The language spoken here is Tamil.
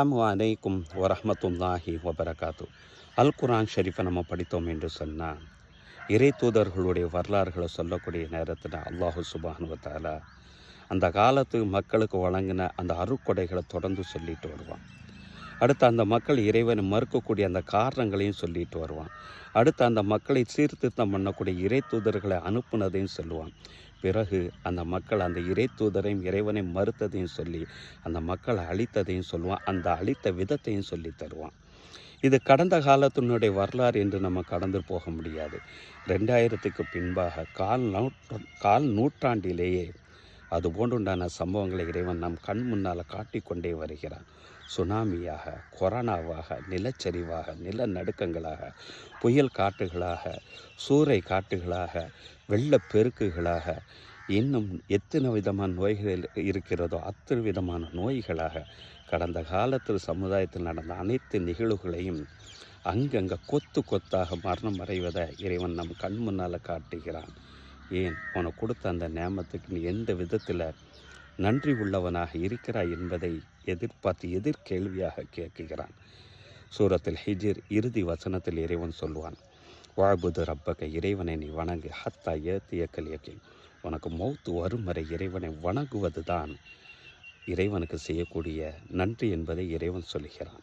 அஸ்லாம் வலைக்கும் வரமத்துல்லாஹி வபரகாத்து. அல் குரான் ஷெரீஃபை நம்ம படித்தோம் என்று சொன்னால் இறை தூதர்களுடைய வரலாறுகளை சொல்லக்கூடிய நேரத்தில் அல்லாஹு சுபானுவத்தால அந்த காலத்து மக்களுக்கு வழங்கின அந்த அருக்கொடைகளை தொடர்ந்து சொல்லிட்டு வருவான். அடுத்து அந்த மக்கள் இறைவனை மறுக்கக்கூடிய அந்த காரணங்களையும் சொல்லிட்டு வருவான். அடுத்து அந்த மக்களை சீர்திருத்தம் பண்ணக்கூடிய இறை தூதர்களை அனுப்புனதையும் சொல்லுவான். பிறகு அந்த மக்கள் அந்த இறை தூதரையும் இறைவனை மறுத்ததையும் சொல்லி அந்த மக்களை அழித்ததையும் சொல்லுவான். அந்த அழித்த விதத்தையும் சொல்லி தருவான். இது கடந்த காலத்தினுடைய வரலாறு என்று நம்ம கடந்து போக முடியாது. ரெண்டாயிரத்துக்கு பின்பாக கால் நூற்ற கால் நூற்றாண்டிலேயே அது போன்றுண்டான சம்பவங்களை இறைவன் நம் கண் முன்னால் காட்டிக்கொண்டே வருகிறான். சுனாமியாக கொரோனாவாக நிலச்சரிவாக நிலநடுக்கங்களாக புயல் காட்டுகளாக சூறை காட்டுகளாக வெள்ளப்பெருக்குகளாக இன்னும் எத்தனை விதமான நோய்கள் இருக்கிறதோ அத்தனை விதமான நோய்களாக கடந்த காலத்தில் சமுதாயத்தில் நடந்த அனைத்து நிகழ்வுகளையும் அங்கங்கே கொத்து கொத்தாக மரணம் அடைவதை இறைவன் நம் கண் முன்னால் காட்டுகிறான். ஏன்? உனக்கு கொடுத்த அந்த நேமத்துக்கு நீ எந்த விதத்தில் நன்றி உள்ளவனாக இருக்கிறாய் என்பதை எதிர்பார்த்து எதிர்கேள்வியாக கேட்குகிறான். சூரத்தில் ஹிஜிர் இறுதி வசனத்தில் இறைவன் சொல்வான் வாழ்புது ரப்பக இறைவனை நீ வணங்கு ஹத்தா ஏத்திய கலியக்கி உனக்கு மௌத்து வரும் வரை இறைவனை வணங்குவது தான் இறைவனுக்கு செய்யக்கூடிய நன்றி என்பதை இறைவன் சொல்கிறான்